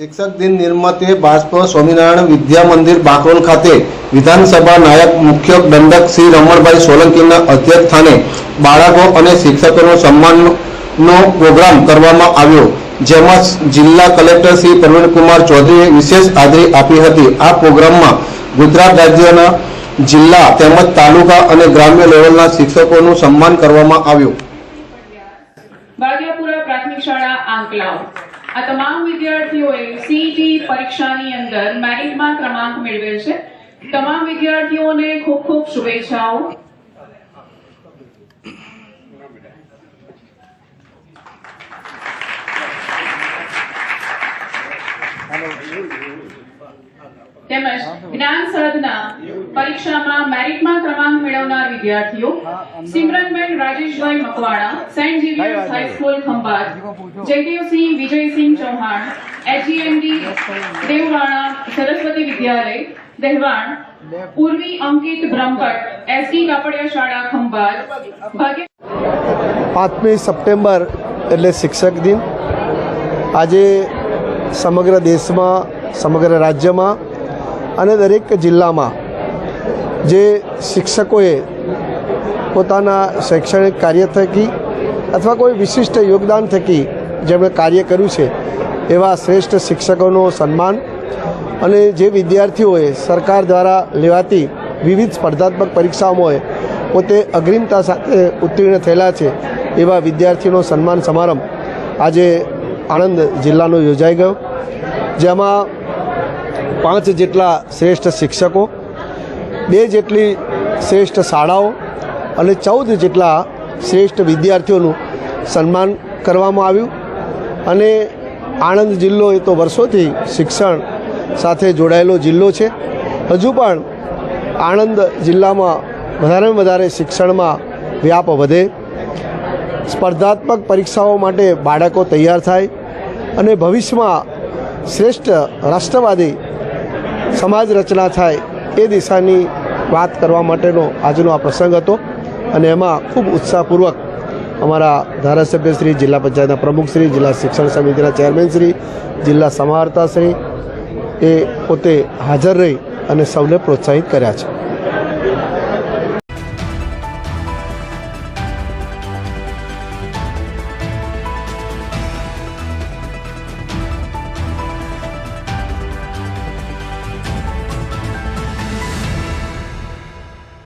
શિક્ષક દિન નિર્મતે બાષ્પ સ્વામિનારાયણ વિદ્યા મંદિર બાકરોલ ખાતે વિધાનસભા નાયક મુખ્ય દંડક શ્રી રમણભાઈ સોલંકીના અધ્યક્ષ સ્થાને બાળકો અને શિક્ષકોનો સન્માનનો પ્રોગ્રામ કરવામાં આવ્યો, જેમાં જિલ્લા કલેક્ટર શ્રી પ્રવીણકુમાર ચૌધરીએ વિશેષ હાજરી આપી હતી. આ પ્રોગ્રામમાં ગુજરાત રાજ્યના જિલ્લા તેમજ તાલુકા અને ગ્રામ્ય લેવલના શિક્ષકોનું સન્માન કરવામાં આવ્યું. પ્રાથમિક શાળા આંકલાવ. આ તમામ વિદ્યાર્થીઓએ સીટી પરીક્ષાની અંદર મેરિટમાં ક્રમાંક મેળવેલ છે. તમામ વિદ્યાર્થીઓને ખૂબ ખૂબ શુભેચ્છાઓ. તેમજ જ્ઞાન સાધના પરીક્ષામાં મેરિટમાં ક્રમાંક મેળવનાર વિદ્યાર્થીઓ સિમરનબેન Rajeshbhai Makwana Saint Xavier's high school Khambhat. Jaydevsinh Vijaysinh Chauhan HEMD Devvana Saraswati Vidyalaya Dahewan Purvi Ankit Brahmbhatt SD Kapadia શાળા ખંભાત. ભાગ્ય પાંચમી સપ્ટેમ્બર એટલે શિક્ષક દિન. આજે સમગ્ર દેશમાં સમગ્ર રાજ્યમાં અને દરેક જિલ્લામાં જે શિક્ષકોએ પોતાના શૈક્ષણિક કાર્ય થકી અથવા કોઈ વિશિષ્ટ યોગદાન થકી જેમણે કાર્ય કર્યું છે, એવા શ્રેષ્ઠ શિક્ષકોનો સન્માન અને જે વિદ્યાર્થીઓએ સરકાર દ્વારા લેવાતી વિવિધ સ્પર્ધાત્મક પરીક્ષાઓમાં પોતે અગ્રિમતા સાથે ઉત્તીર્ણ થયેલા છે, એવા વિદ્યાર્થીઓનો સન્માન સમારંભ આજે આણંદ જિલ્લાનો યોજાઈ ગયો, જેમાં પાંચ જેટલા શ્રેષ્ઠ શિક્ષકો બે જેટલી શ્રેષ્ઠ શાળાઓ અને ચૌદ જેટલા શ્રેષ્ઠ વિદ્યાર્થીઓનું સન્માન કરવામાં આવ્યું. અને આણંદ જિલ્લો એ તો વર્ષોથી શિક્ષણ સાથે જોડાયેલો જિલ્લો છે. હજુ પણ આણંદ જિલ્લામાં વધારેમાં વધારે શિક્ષણમાં વ્યાપ વધે. સ્પર્ધાત્મક પરીક્ષાઓ માટે બાળકો તૈયાર થાય અને ભવિષ્યમાં શ્રેષ્ઠ રાષ્ટ્રવાદી સમાજ રચના થાય એ દિશાની વાત કરવા માટેનો આજનો આ પ્રસંગ હતો અને એમાં ખૂબ ઉત્સાહપૂર્વક અમારા ધારાસભ્યશ્રી જિલ્લા પંચાયતના પ્રમુખશ્રી જિલ્લા શિક્ષણ સમિતિના ચેરમેનશ્રી જિલ્લા સમાહર્તાશ્રી એ પોતે હાજર રહી અને સૌને પ્રોત્સાહિત કર્યા છે.